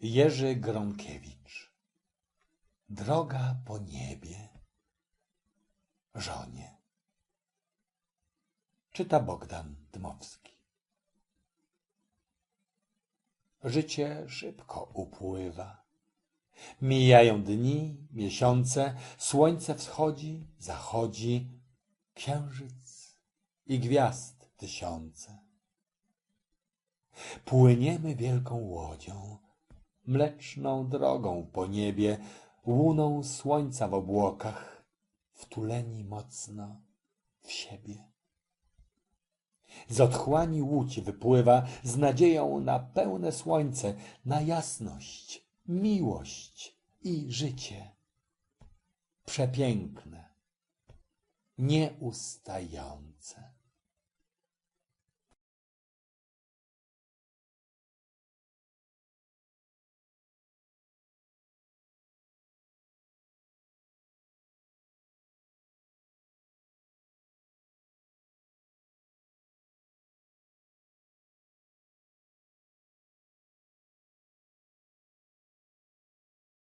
Jerzy Gronkiewicz. Droga po niebie Żonie. Czyta Bogdan Dmowski. Życie szybko upływa. Mijają dni, miesiące, słońce wschodzi, zachodzi, księżyc i gwiazd tysiące. Płyniemy wielką łodzią, mleczną drogą po niebie, łuną słońca w obłokach, wtuleni mocno w siebie. Z otchłani łódź wypływa z nadzieją na pełne słońce, na jasność, miłość i życie. Przepiękne, nieustające.